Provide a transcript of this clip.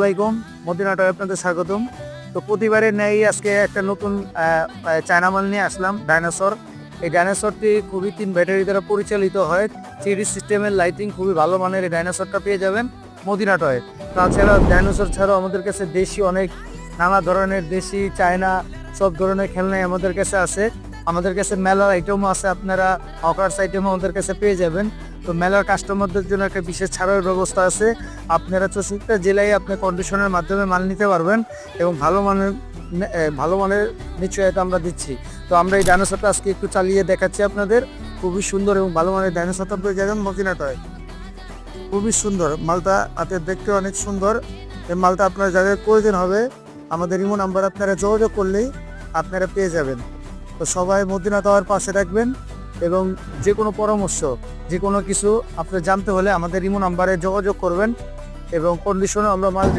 আসসালামাইকুম মদিনাটা আপনাদের স্বাগতম। তো প্রতিবারের ন্যায় আজকে একটা নতুন আহ, আহ, চায়না মাল নিয়ে আসলাম ডাইনোসর। এই ডাইনোসরটি খুবই তিন ব্যাটারি দ্বারা পরিচালিত হয়। থ্রি সিস্টেমের লাইটিং খুবই ভালো মানের এই ডাইনোসরটা পেয়ে যাবেন মদিনাটয়ে তাছাড়া ডাইনোসর ছাড়াও আমাদের কাছে দেশি অনেক নানা ধরনের দেশি চায়না সব ধরনের খেলনাই আমাদের কাছে আছে। আমাদের কাছে মেলার আইটেমও আছে, আপনারা হকার্স আইটেমও আমাদের কাছে পেয়ে যাবেন। তো মেলার কাস্টমারদের জন্য একটা বিশেষ ছাড়ের ব্যবস্থা আছে। আপনারা চৌষট্টি জেলায় আপনি কন্ডিশনের মাধ্যমে মাল নিতে পারবেন এবং ভালো মানের ভালো মানের নিশ্চয়তা আমরা দিচ্ছি। তো আমরা এই ডাইনোসরটা আজকে একটু চালিয়ে দেখাচ্ছি আপনাদের। খুবই সুন্দর এবং ভালো মানের ডাইনোসরটা পেয়ে যাবেন মদিনাটায়। খুবই সুন্দর। মালটা হাতে দেখতে অনেক সুন্দর। এই মালটা আপনার যাদের প্রয়োজন হবে, আমাদের ইমো নাম্বার আপনারা যোগাযোগ করলেই আপনারা পেয়ে যাবেন। তো সবাই মদিনা টাওয়ার পাশে রাখবেন এবং যে কোনো পরামর্শ, যে কোনো কিছু আপনি জানতে হলে আমাদের ইমো নাম্বারে যোগাযোগ করবেন এবং কন্ডিশনে আমরা মাল